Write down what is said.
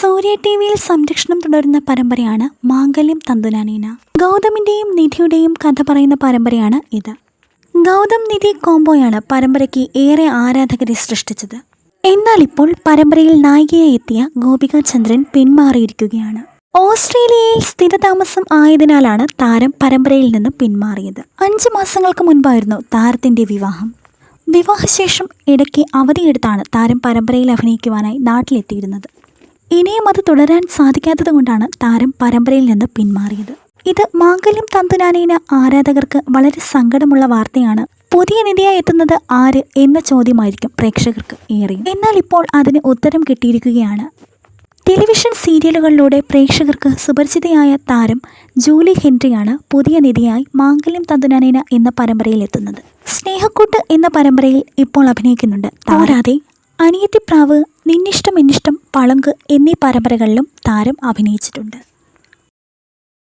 സൂര്യ T വിയിൽ സംരക്ഷണം തുടരുന്ന പരമ്പരയാണ് മാംഗല്യം തന്തുനാനീന. ഗൗതമിന്റെയും നിധിയുടെയും കഥ പറയുന്ന പരമ്പരയാണ് ഇത്. ഗൗതം നിധി കോംബോയാണ് പരമ്പരയ്ക്ക് ഏറെ ആരാധകരെ സൃഷ്ടിച്ചത്. എന്നാൽ ഇപ്പോൾ പരമ്പരയിൽ നായികയായി എത്തിയ ഗോപിക ചന്ദ്രൻ പിന്മാറിയിരിക്കുകയാണ്. ഓസ്ട്രേലിയയിൽ സ്ഥിരതാമസം ആയതിനാലാണ് താരം പരമ്പരയിൽ നിന്ന് പിന്മാറിയത്. അഞ്ച് മാസങ്ങൾക്ക് മുൻപായിരുന്നു താരത്തിന്റെ വിവാഹം. വിവാഹശേഷം ഇടയ്ക്ക് അവധിയെടുത്താണ് താരം പരമ്പരയിൽ അഭിനയിക്കുവാനായി നാട്ടിലെത്തിയിരുന്നത്. ഇനിയും അത് തുടരാൻ സാധിക്കാത്തത് കൊണ്ടാണ് താരം പരമ്പരയിൽ നിന്ന് പിന്മാറിയത്. ഇത് മാംഗല്യം തന്തുനാനയിന് ആരാധകർക്ക് വളരെ സങ്കടമുള്ള വാർത്തയാണ്. പുതിയ നിധിയായി എത്തുന്നത് ആര് എന്ന ചോദ്യമായിരിക്കും പ്രേക്ഷകർക്ക് ഏറെ എന്നാൽ ഇപ്പോൾ അതിന് ഉത്തരം കിട്ടിയിരിക്കുകയാണ്. ടെലിവിഷൻ സീരിയലുകളിലൂടെ പ്രേക്ഷകർക്ക് സുപരിചിതയായ താരം ജൂലി ഹെൻറിയാണ് പുതിയ നിധിയായി മാംഗല്യം തന്തുനാനേന എന്ന പരമ്പരയിൽ എത്തുന്നത്. സ്നേഹക്കൂട്ട് എന്ന പരമ്പരയിൽ ഇപ്പോൾ അഭിനയിക്കുന്നുണ്ട്. പോരാതെ അനിയത്തിപ്രാവ് നിന്നിഷ്ടം എന്നിഷ്ടം പളങ്ക് എന്നീ പരമ്പരകളിലും താരം അഭിനയിച്ചിട്ടുണ്ട്.